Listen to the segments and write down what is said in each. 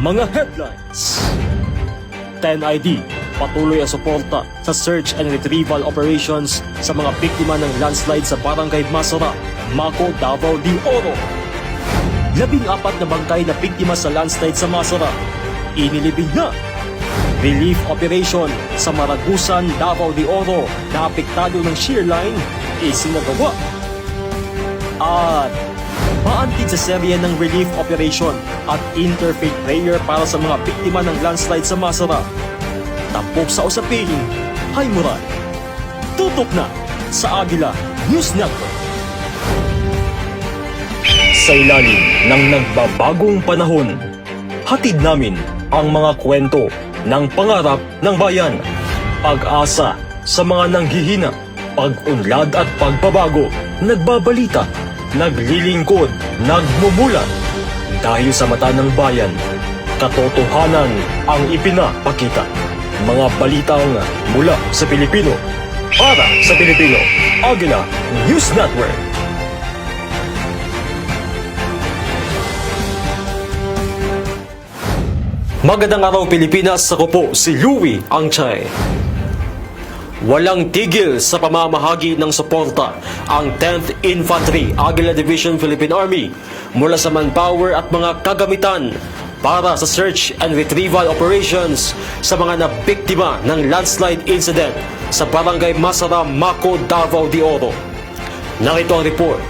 Mga headlines 10ID Patuloy ang suporta sa search and retrieval operations sa mga biktima ng landslide sa Barangay Masara, Mako, Davao de Oro. Labing apat na bangkay na biktima sa landslide sa Masara. Inilibing na. Relief operation sa Maragusan, Davao de Oro na apektado ng shear line isinagawa. At maantig sa serye ng relief operation at interfaith prayer para sa mga biktima ng landslide sa Masara. Tampok sa usaping, Hay Muray. Tutok na sa Agila News Network. Sa ilalim ng nagbabagong panahon, hatid namin ang mga kwento ng pangarap ng bayan, pag-asa sa mga nanghihina, pag-unlad at pagbabago, nagbabalita, naglilingkod, nagmumulat. Dahil sa mata ng bayan, katotohanan ang ipinapakita. Mga balitang mula sa Pilipino, para sa Pilipino, Agila News Network. Magandang araw Pilipinas, ako po si Louie Angchay. Walang tigil sa pamamahagi ng suporta ang 10th Infantry Aguila Division Philippine Army mula sa manpower at mga kagamitan para sa search and retrieval operations sa mga nabiktima ng landslide incident sa Barangay Masara, Mako, Davao de Oro. Narito ang report.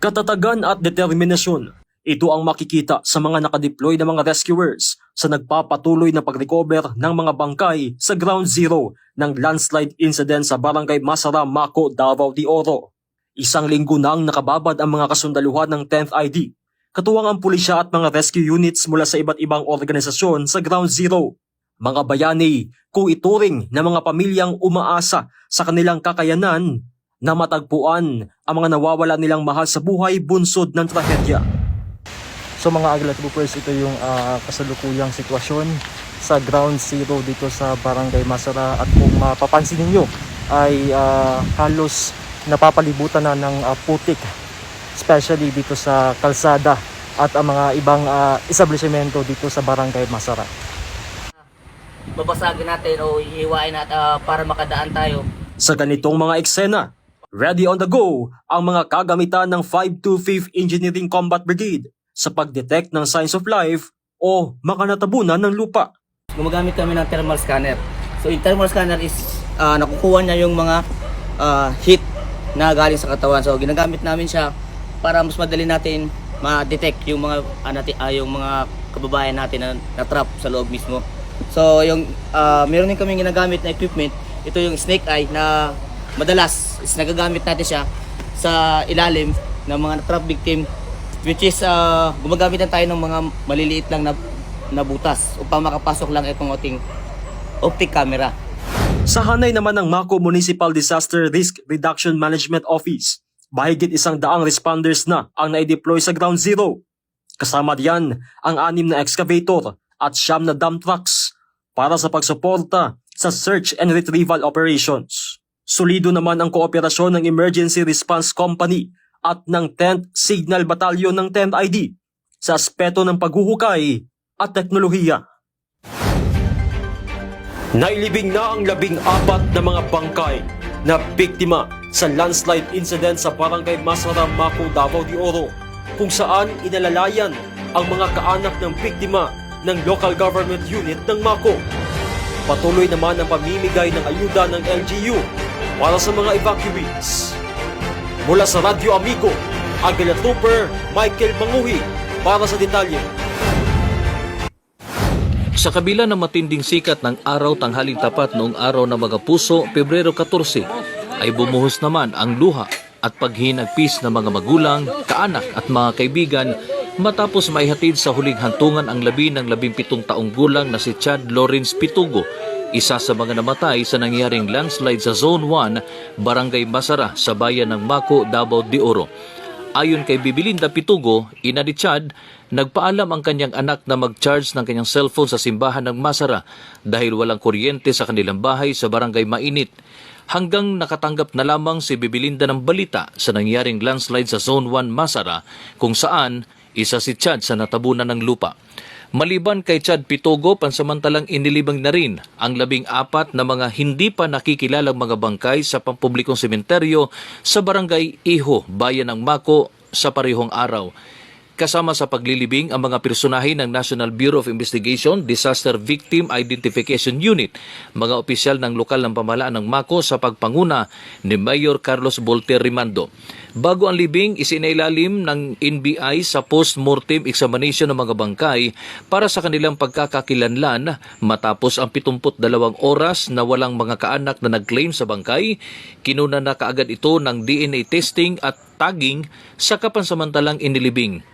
Katatagan at determinasyon ito ang makikita sa mga nakadeploy na mga rescuers sa nagpapatuloy na pag-recover ng mga bangkay sa ground zero ng landslide incident sa Barangay Masara, Mako, Davao de Oro. Isang linggo nang nakababad ang mga kasundaluhan ng 10th ID, katuwang ang pulisya at mga rescue units mula sa iba't ibang organisasyon sa ground zero. Mga bayani, kung ituring na mga pamilyang umaasa sa kanilang kakayanan na matagpuan ang mga nawawala nilang mahal sa buhay bunsod ng trahedya. So mga Agla Troopers, ito yung ah, kasalukuyang sitwasyon sa ground zero dito sa Barangay Masara at kung mapapansin ninyo ay ah, halos napapalibutan na ng ah, putik especially dito sa kalsada at ang mga ibang ah, establishmento dito sa Barangay Masara. babasagin natin o iiwain natin ah, para makadaan tayo. Sa ganitong mga eksena, ready on the go ang mga kagamitan ng 525th Engineering Combat Brigade sa pagdetect ng signs of life o makanatabunan ng lupa. Gumagamit kami ng thermal scanner. So yung thermal scanner is ah, nakukuha niya yung mga ah, heat na galing sa katawan. So ginagamit namin siya para mas madali natin ma-detect yung mga ah, nati- ah, yung mga kababayan natin na, na trap sa loob mismo. So yung ah, meron din kami ginagamit na equipment. Ito yung snake eye na madalas is nagagamit natin siya sa ilalim ng mga trap victim which is ah, gumagamit na tayo ng mga maliliit lang na, na butas upang makapasok lang itong ating optic camera. Sa hanay naman ng Mako Municipal Disaster Risk Reduction Management Office, mahigit isang daang responders na ang naideploy sa ground zero. Kasama diyan ang anim na excavator at siyam na dump trucks para sa pagsuporta sa search and retrieval operations. Solido naman ang kooperasyon ng Emergency Response Company at ng 10th Signal Battalion ng 10th ID sa aspeto ng paghuhukay at teknolohiya. Nailibing na ang labing apat na mga bangkay na biktima sa landslide incident sa Barangay Masara, Mako, Davao de Oro kung saan inalalayan ang mga kaanak ng biktima ng local government unit ng Mako. Patuloy naman ang pamimigay ng ayuda ng LGU para sa mga evacuees. Mula sa Radyo Amigo, Agila Trooper Michael Manguhi para sa detalye. Sa kabila ng matinding sikat ng araw tanghaling tapat noong araw ng mga puso, Pebrero 14, ay bumuhos naman ang luha at paghinagpis ng mga magulang, kaanak at mga kaibigan matapos maihatid sa huling hantungan ang labi ng labing pitong taong gulang na si Chad Lawrence Pitugo, isa sa mga namatay sa nangyaring landslide sa Zone 1, Barangay Masara sa bayan ng Mako, Davao de Oro. Ayon kay Bibilinda Pitugo, ina ni Chad, nagpaalam ang kanyang anak na mag-charge ng kanyang cellphone sa simbahan ng Masara dahil walang kuryente sa kanilang bahay sa barangay Mainit. Hanggang nakatanggap na lamang si Bibilinda ng balita sa nangyaring landslide sa Zone 1 Masara kung saan Isa si Chad sa natabunan ng lupa. Maliban kay Chad Pitogo, pansamantalang inilibang na rin ang labing apat na mga hindi pa nakikilalang mga bangkay sa pampublikong sementeryo sa barangay Iho, bayan ng Mako sa parehong araw. Kasama sa paglilibing ang mga personahe ng National Bureau of Investigation Disaster Victim Identification Unit, mga opisyal ng lokal ng pamahalaan ng Mako sa pagpanguna ni Mayor Carlos Volter Rimando. Bago ang libing, isinailalim ng NBI sa post-mortem examination ng mga bangkay para sa kanilang pagkakakilanlan matapos ang 72 oras na walang mga kaanak na nag-claim sa bangkay. Kinuna na kaagad ito ng DNA testing at tagging sa kapansamantalang inilibing.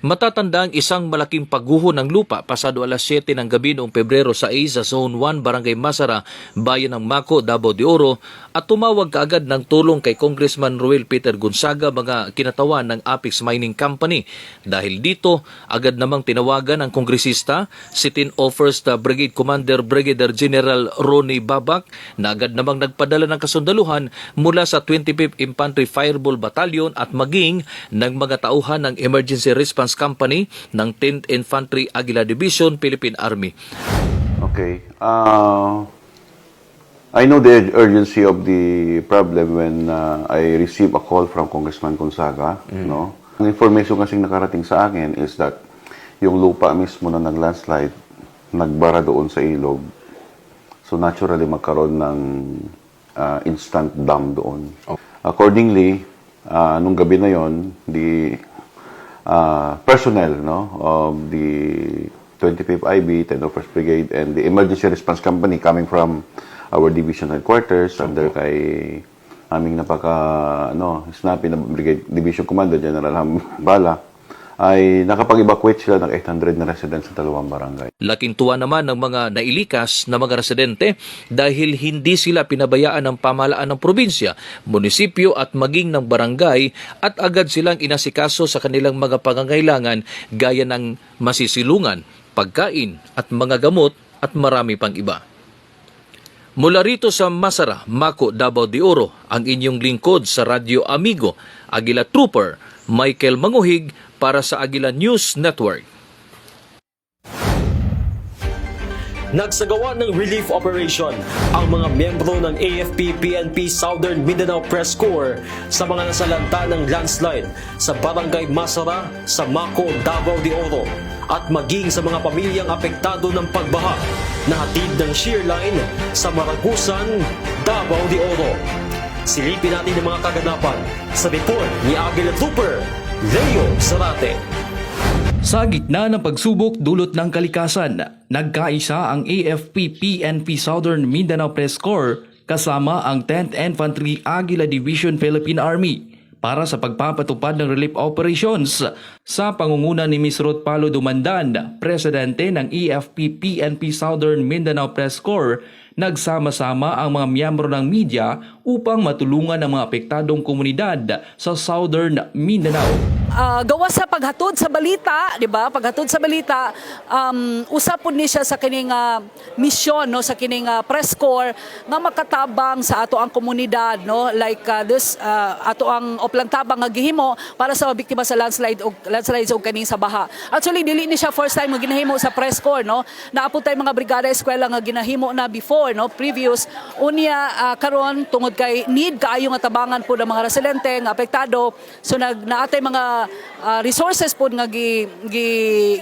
Matatanda ang isang malaking pagguho ng lupa pasado alas 7 ng gabi noong Pebrero 6 sa Zone 1, Barangay Masara, Bayan ng Mako, Davao de Oro at tumawag kaagad ng tulong kay Congressman Ruel Peter Gonzaga mga kinatawan ng Apex Mining Company. Dahil dito, agad namang tinawagan ng kongresista si Tin Offers uh, Brigade Commander Brigadier General Ronnie Babak na agad namang nagpadala ng kasundaluhan mula sa 25th Infantry Fireball Battalion at maging ng mga tauhan ng Emergency Response Company ng 10th Infantry Aguila Division, Philippine Army. Okay. Uh, I know the urgency of the problem when uh, I received a call from Congressman Gonzaga. No? Ang information kasing nakarating sa akin is that yung lupa mismo na nag-landslide, nagbara doon sa ilog. So naturally magkaroon ng uh, instant dam doon. Accordingly, uh, nung gabi na yon, the uh, personnel no, of the 25th IB, 10th First Brigade, and the Emergency Response Company coming from our division headquarters under kay aming napaka ano, snappy na Brigade Division Commander General Ham Bala ay nakapag-evacuate sila ng 800 na residents sa dalawang barangay. Laking tuwa naman ng mga nailikas na mga residente dahil hindi sila pinabayaan ng pamahalaan ng probinsya, munisipyo at maging ng barangay at agad silang inasikaso sa kanilang mga pangangailangan gaya ng masisilungan, pagkain at mga gamot at marami pang iba. Mula rito sa Masara, Mako, Davao de Oro, ang inyong lingkod sa Radyo Amigo, Agila Trooper, Michael Manguhig para sa Agila News Network. Nagsagawa ng relief operation ang mga miyembro ng AFP-PNP Southern Mindanao Press Corps sa mga nasalanta ng landslide sa Barangay Masara sa Mako, Davao de Oro at maging sa mga pamilyang apektado ng pagbaha na hatid ng shear line sa Maragusan, Davao de Oro. Silipin natin ang mga kaganapan sa report ni Agila Trooper Leo Zarate. Sa gitna ng pagsubok dulot ng kalikasan, nagkaisa ang AFP-PNP Southern Mindanao Press Corps kasama ang 10th Infantry Aguila Division Philippine Army para sa pagpapatupad ng relief operations sa pangunguna ni Ms. Ruth Palo Dumandan, presidente ng AFP-PNP Southern Mindanao Press Corps, nagsama-sama ang mga miyembro ng media upang matulungan ang mga apektadong komunidad sa Southern Mindanao. Ah, gawa sa paghatod sa balita, 'di ba? Paghatod sa balita, um usapon ni siya sa kining ah, misyon no sa kining ah, press corps nga makatabang sa ato ang komunidad no like ah, this ah, ato ang oplang tabang nga gihimo para sa biktima sa landslide og landslides og kaning sa baha. Actually dili ni siya first time nga ginahimo sa press corps no. Naapod tay mga brigada eskwela nga ginahimo na before no previous unya ah, karon tungod kay need kaayo nga tabangan po ng mga residente nga apektado so nag naatay mga ah, resources po nga gi, gi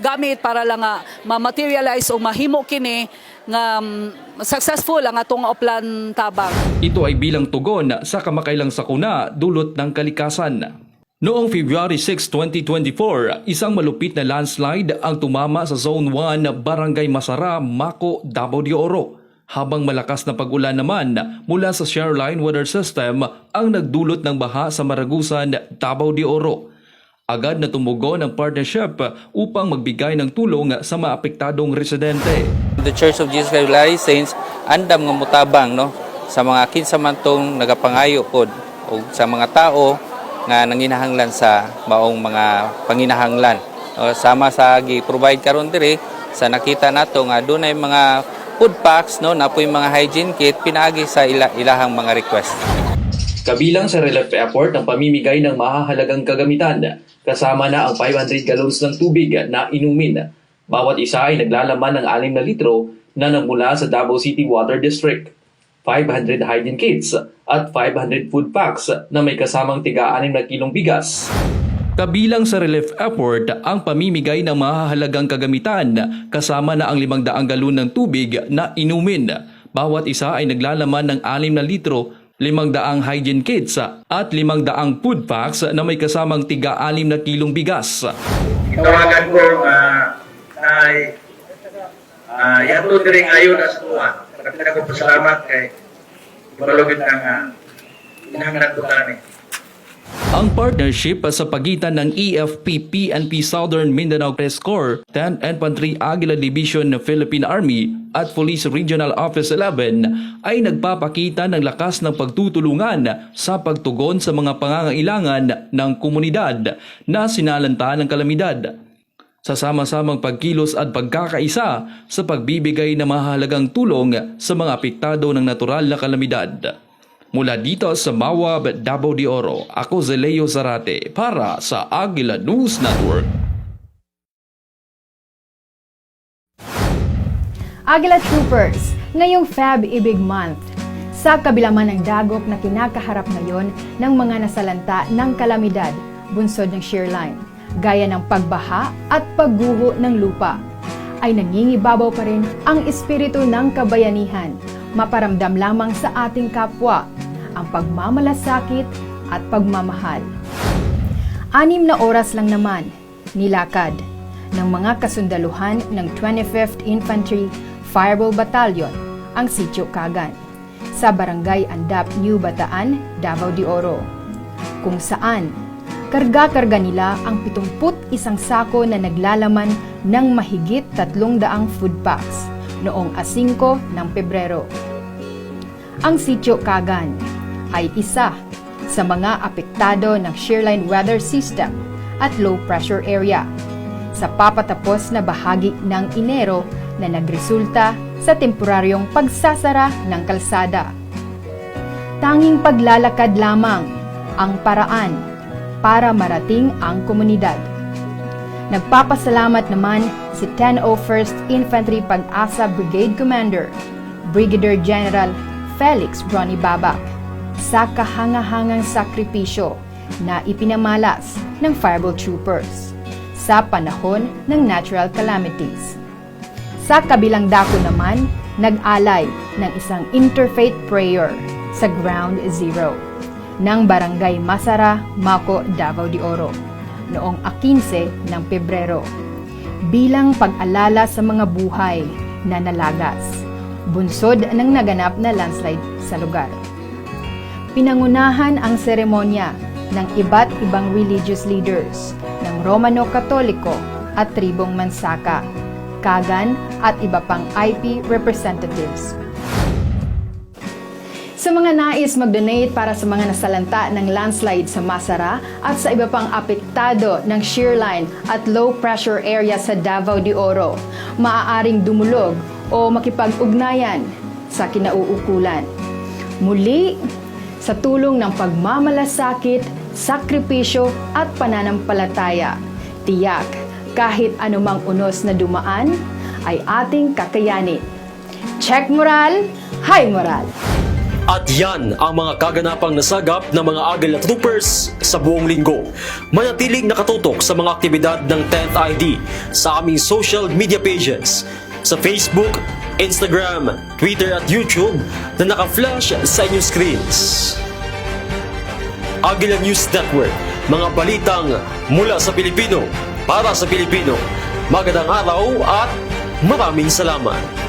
gamit para lang nga ma-materialize o mahimo kini nga mm, successful ang atong oplan tabang. Ito ay bilang tugon sa kamakailang sakuna dulot ng kalikasan. Noong February 6, 2024, isang malupit na landslide ang tumama sa Zone 1, Barangay Masara, Mako, Davao de Oro. Habang malakas na pag-ulan naman mula sa Shoreline Water System ang nagdulot ng baha sa Maragusan, Davao de Oro. Agad na tumugon ang partnership upang magbigay ng tulong sa maapektadong residente. The Church of Jesus Christ of Latter-day Saints andam nga mutabang no sa mga kinsamantong nagapangayo pod o sa mga tao nga nanginahanglan sa maong mga panginahanglan. O, sama sa gi-provide karon diri sa nakita nato nga dunay mga food packs no napoy mga hygiene kit pinaagi sa ila, ilahang mga request. Kabilang sa relief effort ang pamimigay ng mahahalagang kagamitan, kasama na ang 500 gallons ng tubig na inumin. Bawat isa ay naglalaman ng 6 na litro na nagmula sa Davao City Water District. 500 hygiene kits at 500 food packs na may kasamang tiga-6 na kilong bigas. Kabilang sa relief effort ang pamimigay ng mahahalagang kagamitan kasama na ang 500 galon ng tubig na inumin. Bawat isa ay naglalaman ng 6 na litro, 500 hygiene kits at 500 food packs na may kasamang tiga-6 na kilong bigas. tawagan ko uh, ay uh, yato diri ayon as tuwa. Pagkatapos ko pasalamat kay Balogit ng uh, inahanglan ko tani. Ang partnership sa pagitan ng EFP PNP Southern Mindanao Press Corps, 10th Infantry Aguila Division ng Philippine Army at Police Regional Office 11 ay nagpapakita ng lakas ng pagtutulungan sa pagtugon sa mga pangangailangan ng komunidad na sinalanta ng kalamidad. Sa sama-samang pagkilos at pagkakaisa sa pagbibigay ng mahalagang tulong sa mga apektado ng natural na kalamidad. Mula dito sa Mawab, Davao de Oro, ako si Leo Zarate para sa Agila News Network. Agila Troopers, ngayong Fab Ibig Month. Sa kabila man ng dagok na kinakaharap ngayon ng mga nasalanta ng kalamidad, bunsod ng shearline, gaya ng pagbaha at pagguho ng lupa, ay nangingibabaw pa rin ang espiritu ng kabayanihan, maparamdam lamang sa ating kapwa, ang pagmamalasakit at pagmamahal. Anim na oras lang naman, nilakad ng mga kasundaluhan ng 25th Infantry Fireball Battalion ang Sitio Kagan sa Barangay Andap, New Bataan, Davao de Oro, kung saan karga-karga nila ang 71 sako na naglalaman ng mahigit 300 food packs noong 5 ng Pebrero. Ang Sitio Kagan ay isa sa mga apektado ng shearline weather system at low pressure area sa papatapos na bahagi ng Enero na nagresulta sa temporaryong pagsasara ng kalsada. Tanging paglalakad lamang ang paraan para marating ang komunidad. Nagpapasalamat naman si 1001st Infantry Pag-asa Brigade Commander, Brigadier General Felix Ronnie Babak, sa kahangahangang sakripisyo na ipinamalas ng Fireball Troopers sa panahon ng natural calamities. Sa kabilang dako naman, nag-alay ng isang interfaith prayer sa Ground Zero ng Barangay Masara, Mako, Davao de Oro noong 15 ng Pebrero bilang pag-alala sa mga buhay na nalagas, bunsod ng naganap na landslide sa lugar. Pinangunahan ang seremonya ng iba't ibang religious leaders ng Romano-Katoliko at tribong Mansaka, Kagan at iba pang IP representatives. Sa mga nais mag-donate para sa mga nasalanta ng landslide sa Masara at sa iba pang apektado ng shearline at low pressure area sa Davao de Oro, maaaring dumulog o makipag-ugnayan sa kinauukulan. Muli, sa tulong ng pagmamalasakit, sakripisyo at pananampalataya, tiyak kahit anumang unos na dumaan ay ating kakayanin. Check moral, high moral! At yan ang mga kaganapang nasagap ng mga Agila Troopers sa buong linggo. Manatiling nakatutok sa mga aktibidad ng 10th ID sa aming social media pages sa Facebook, Instagram, Twitter at YouTube na naka-flash sa inyong screens. Agila News Network, mga balitang mula sa Pilipino para sa Pilipino. Magandang araw at maraming salamat.